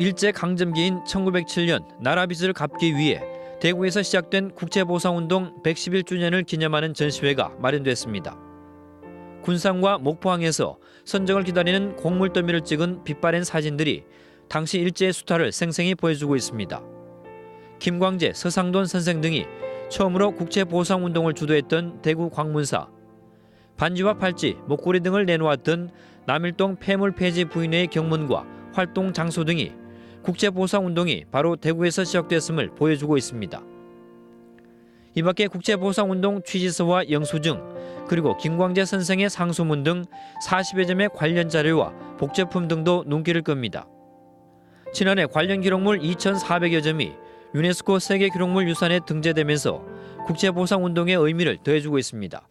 일제 강점기인 1907년 나라 빚을 갚기 위해 대구에서 시작된 국제보상운동 111주년을 기념하는 전시회가 마련됐습니다. 군산과 목포항에서 선정을 기다리는 곡물더미를 찍은 빛바랜 사진들이 당시 일제의 수탈을 생생히 보여주고 있습니다. 김광재, 서상돈 선생 등이 처음으로 국제보상운동을 주도했던 대구 광문사, 반지와 팔찌, 목걸이 등을 내놓았던 남일동 폐물 폐지 부인회의 경문과 활동 장소 등이 국제보상운동이 바로 대구에서 시작됐음을 보여주고 있습니다. 이 밖에 국제보상운동 취지서와 영수증 그리고 김광재 선생의 상소문 등 40여 점의 관련 자료와 복제품 등도 눈길을 끕니다. 지난해 관련 기록물 2,400여 점이 유네스코 세계기록물 유산에 등재되면서 국제보상운동의 의미를 더해주고 있습니다.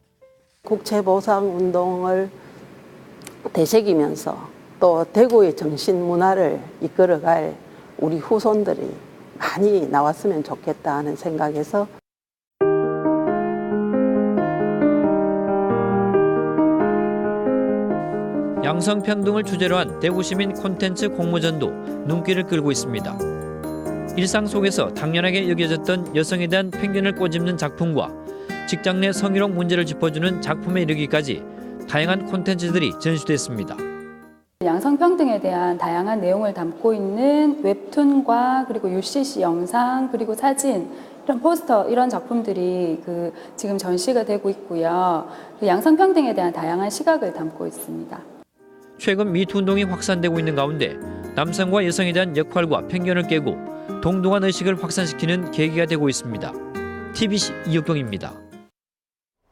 국제보상 운동을 되새기면서 또 대구의 정신 문화를 이끌어갈 우리 후손들이 많이 나왔으면 좋겠다 하는 생각에서 양성평등을 주제로 한 대구시민 콘텐츠 공모전도 눈길을 끌고 있습니다. 일상 속에서 당연하게 여겨졌던 여성에 대한 편견을 꼬집는 작품과 직장 내 성희롱 문제를 짚어주는 작품에 이르기까지 다양한 콘텐츠들이 전시됐습니다. 양성평등에 대한 다양한 내용을 담고 있는 웹툰과 그리고 UCC 영상 그리고 사진 이런 포스터 이런 작품들이 그 지금 전시가 되고 있고요. 그 양성평등에 대한 다양한 시각을 담고 있습니다. 최근 미투 운동이 확산되고 있는 가운데 남성과 여성에 대한 역할과 편견을 깨고 동등한 의식을 확산시키는 계기가 되고 있습니다. TBC 이혁경입니다.